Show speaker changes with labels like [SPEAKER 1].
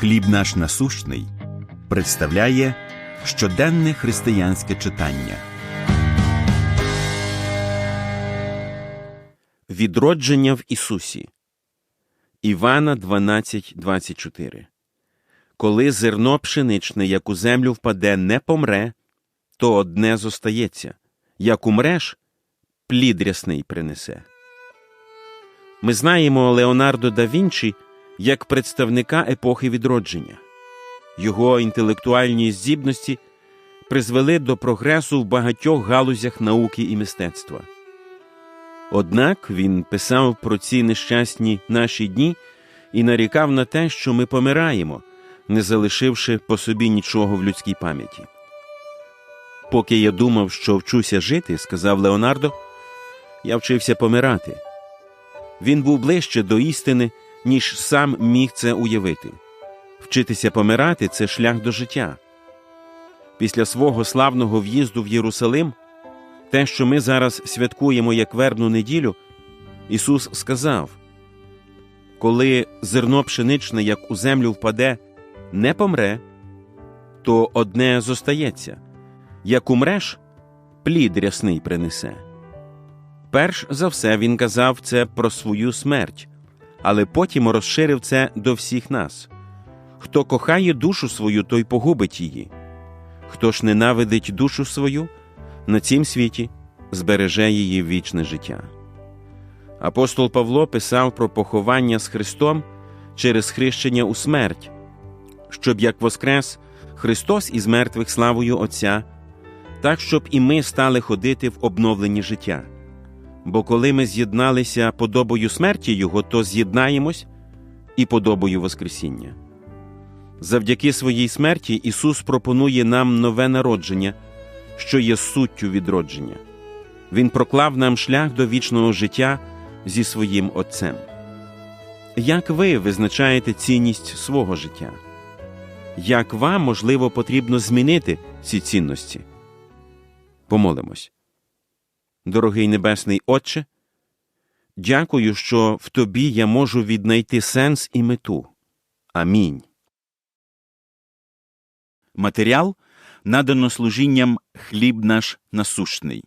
[SPEAKER 1] Хліб наш насущний представляє щоденне християнське читання.
[SPEAKER 2] Відродження в Ісусі. Івана 12.24 Коли зерно пшеничне, як у землю впаде, не помре, то одне зостається. Як умреш, плід рясний принесе. Ми знаємо Леонардо да Вінчі як представника епохи відродження. Його інтелектуальні здібності призвели до прогресу в багатьох галузях науки і мистецтва. Однак він писав про ці нещасні наші дні і нарікав на те, що ми помираємо, не залишивши по собі нічого в людській пам'яті. Поки я думав, що вчуся жити, сказав Леонардо, я вчився помирати. Він був ближче до істини, ніж сам міг це уявити. Вчитися помирати це шлях до життя. Після свого славного в'їзду в Єрусалим, те, що ми зараз святкуємо як вербну неділю, Ісус сказав: Коли зерно пшеничне, як у землю впаде, не помре, то одне зостається, як умреш, плід рясний принесе. Перш за все він казав це про свою смерть, але потім розширив це до всіх нас. Хто кохає душу свою, той погубить її. Хто ж ненавидить душу свою, на цім світі збереже її вічне життя. Апостол Павло писав про поховання з Христом через хрещення у смерть, щоб як воскрес Христос із мертвих славою Отця, так щоб і ми стали ходити в обновленні життя. Бо коли ми з'єдналися подобою смерті Його, то з'єднаємось і подобою Воскресіння. Завдяки своїй смерті Ісус пропонує нам нове народження, що є суттю відродження. Він проклав нам шлях до вічного життя зі своїм Отцем. Як ви визначаєте цінність свого життя? Як вам, можливо, потрібно змінити ці цінності? Помолимось. Дорогий Небесний Отче, дякую, що в Тобі я можу віднайти сенс і мету. Амінь.
[SPEAKER 1] Матеріал надано служінням Хліб наш насущний.